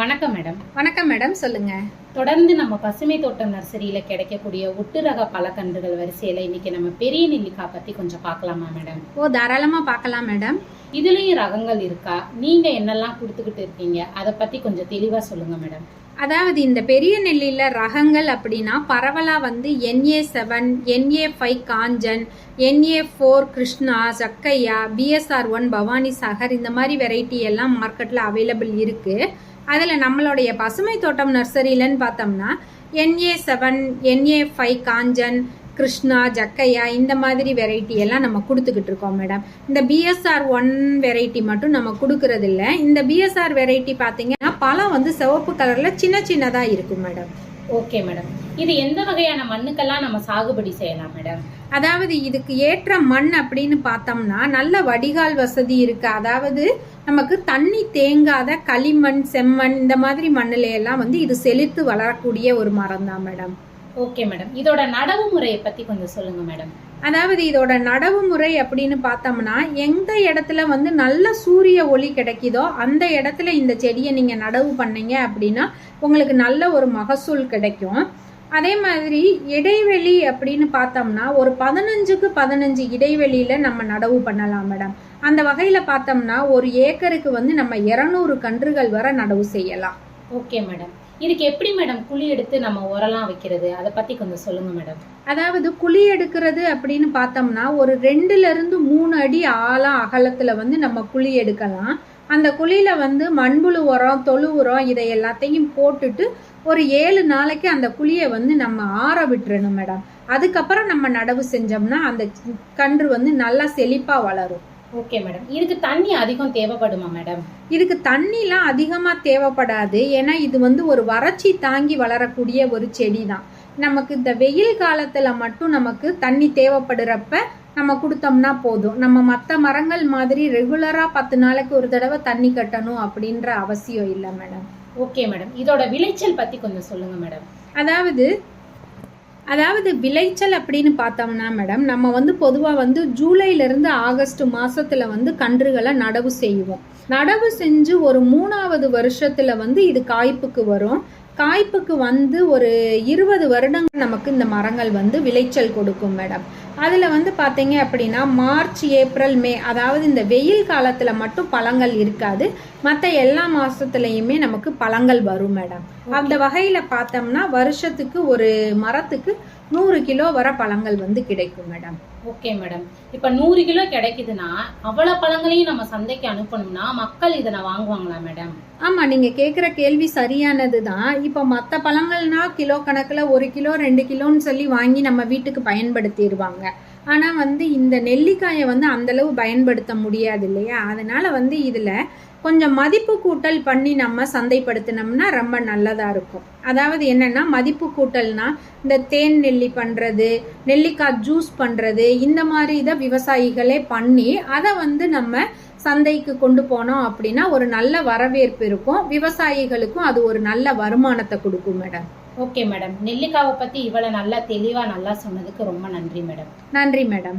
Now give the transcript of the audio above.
வணக்கம் மேடம். வணக்கம் மேடம் சொல்லுங்க. தொடர்ந்து நம்ம பசுமை தோட்டம் நர்சரியில கிடைக்கக்கூடிய ஒட்டு ரக பழக்கன்றுகள் வரிசையில இன்னைக்கு நம்ம பெரிய நெல்லிக்காய் பத்தி கொஞ்சம் பார்க்கலாமா மேடம்? ஓ தாராளமா பார்க்கலாம் மேடம். இதுலயும் ரகங்கள் இருக்கா? நீங்க என்னெல்லாம் கொடுத்துக்கிட்டு இருக்கீங்க? அதை பத்தி கொஞ்சம் தெளிவா சொல்லுங்க மேடம். அதாவது இந்த பெரிய நெல்லியில் ரகங்கள் அப்படின்னா பரவலாக வந்து NA seven NA five Kanchan NA four Krishna சக்கையா PSR one Bhavani Sagar இந்த மாதிரி வெரைட்டி எல்லாம் மார்க்கெட்டில் அவைலபிள் இருக்குது அதில் நம்மளுடைய பசுமை தோட்டம் நர்சரியிலன்னு பார்த்தோம்னா NA seven NA five Kanchan Krishna Jakkaiya இந்த மாதிரி வெரைட்டி எல்லாம் நம்ம கொடுத்துக்கிட்டு இருக்கோம் மேடம் இந்த பிஎஸ்ஆர் ஒன் வெரைட்டி மட்டும் நம்ம கொடுக்கறது இந்த பிஎஸ்ஆர் வெரைட்டி பார்த்தீங்கன்னா பழம் வந்து சிவப்பு கலரில் சின்ன சின்னதாக இருக்கும் மேடம் ஓகே மேடம் இது எந்த வகையான மண்ணுக்கெல்லாம் நம்ம சாகுபடி செய்யலாம் மேடம் அதாவது இதுக்கு ஏற்ற மண் அப்படின்னு பார்த்தோம்னா நல்ல வடிகால் வசதி இருக்கு அதாவது நமக்கு தண்ணி தேங்காத களிமண் செம்மண் இந்த மாதிரி மண்ணுல எல்லாம் வந்து இது செழித்து வளரக்கூடிய ஒரு மரம் தான் மேடம் ஓகே மேடம் இதோட நடவு முறையை பத்தி கொஞ்சம் சொல்லுங்க மேடம் அதாவது இதோட நடவு முறை அப்படின்னு பார்த்தோம்னா எந்த இடத்துல வந்து நல்ல சூரிய ஒளி கிடைக்குதோ அந்த இடத்துல இந்த செடியை நீங்கள் நடவு பண்ணீங்க அப்படின்னா உங்களுக்கு நல்ல ஒரு மகசூல் கிடைக்கும். அதே மாதிரி இடைவெளி அப்படின்னு பார்த்தோம்னா ஒரு பதினஞ்சுக்கு பதினஞ்சு இடைவெளியில் நம்ம நடவு பண்ணலாம் மேடம். அந்த வகையில் பார்த்தோம்னா ஒரு ஏக்கருக்கு வந்து நம்ம இரநூறு கன்றுகள் வரை நடவு செய்யலாம். ஓகே மேடம் இதுக்கு எப்படி மேடம் குழி எடுத்து நம்ம உரலாம் வைக்கிறது? அதை பத்தி கொஞ்சம் சொல்லுங்க மேடம் அதாவது குழி எடுக்கிறது அப்படின்னு பார்த்தோம்னா ஒரு ரெண்டுல இருந்து மூணு அடி ஆழம் அகலத்துல வந்து நம்ம குழி எடுக்கலாம். அந்த குழியில வந்து மண்புழு உரம் தொழு உரம் இதை எல்லாத்தையும் போட்டுட்டு ஒரு ஏழு நாளைக்கு அந்த குழியை வந்து நம்ம ஆற விட்டுறணும் மேடம் அதுக்கப்புறம் நம்ம நடவு செஞ்சோம்னா அந்த கன்று வந்து நல்லா செழிப்பா வளரும். ஓகே மேடம் இதுக்கு தண்ணி அதிகம் தேவைப்படுமா மேடம் இதுக்கு தண்ணிலாம் அதிகமாக தேவைப்படாது. ஏன்னா இது வந்து ஒரு வறட்சி தாங்கி வளரக்கூடிய ஒரு செடி தான் நமக்கு இந்த வெயில் காலத்தில் மட்டும் நமக்கு தண்ணி தேவைப்படுறப்ப நம்ம கொடுத்தோம்னா போதும். நம்ம மற்ற மரங்கள் மாதிரி ரெகுலராக பத்து நாளைக்கு ஒரு தடவை தண்ணி கட்டணும் அப்படின்ற அவசியம் இல்லை மேடம் ஓகே மேடம் இதோட விளைச்சல் பத்தி கொஞ்சம் சொல்லுங்க மேடம் அதாவது அதாவது விளைச்சல் அப்படின்னு பார்த்தோம்னா மேடம் நம்ம வந்து பொதுவாக வந்து ஜூலைலேருந்து ஆகஸ்ட் மாதத்தில் வந்து கன்றுகளை நடவு செய்வோம். நடவு செஞ்சு ஒரு மூணாவது வருஷத்தில் வந்து இது காய்ப்புக்கு வரும். காய்ப்புக்கு வந்து ஒரு இருபது வருடங்கள் நமக்கு இந்த மரங்கள் வந்து விளைச்சல் கொடுக்கும் மேடம் அதில் வந்து பார்த்தீங்க அப்படின்னா மார்ச் ஏப்ரல் மே அதாவது இந்த வெயில் காலத்தில் மட்டும் பழங்கள் இருக்காது. மற்ற எல்லா மாசத்துலயுமே நமக்கு பழங்கள் வரும் மேடம் அந்த வகையில் பார்த்தோம்னா வருஷத்துக்கு ஒரு மரத்துக்கு நூறு கிலோ வர பழங்கள் வந்து கிடைக்கும் மேடம் ஓகே மேடம் இப்ப நூறு கிலோ கிடைக்குதுன்னா அவ்வளவு பழங்களையும் நம்ம சந்தைக்கு அனுப்பணும்னா மக்கள் இதனை வாங்குவாங்களா மேடம் ஆமா நீங்க கேக்குற கேள்வி சரியானது தான் இப்போ மற்ற பழங்கள்னா கிலோ கணக்குல ஒரு கிலோ ரெண்டு கிலோன்னு சொல்லி வாங்கி நம்ம வீட்டுக்கு பயன்படுத்திடுவாங்க. ஆனா வந்து இந்த நெல்லிக்காயை வந்து அந்த அளவு பயன்படுத்த முடியாது இல்லையா? அதனால வந்து இதுல கொஞ்சம் மதிப்பு கூட்டல் பண்ணி நம்ம சந்தைப்படுத்தினோம்னா ரொம்ப நல்லதா இருக்கும். அதாவது என்னன்னா மதிப்பு கூட்டல்னா இந்த தேன் நெல்லி பண்றது நெல்லிக்காய் ஜூஸ் பண்றது இந்த மாதிரி இதை விவசாயிகளே பண்ணி அதை வந்து நம்ம சந்தைக்கு கொண்டு போனோம் அப்படின்னா ஒரு நல்ல வரவேற்பு இருக்கும். விவசாயிகளுக்கும் அது ஒரு நல்ல வருமானத்தை கொடுக்கும் மேடம். Okay madam. நெல்லிக்காவை பத்தி இவ்வளவு நல்லா தெளிவா நல்லா சொன்னதுக்கு ரொம்ப நன்றி மேடம். நன்றி மேடம்.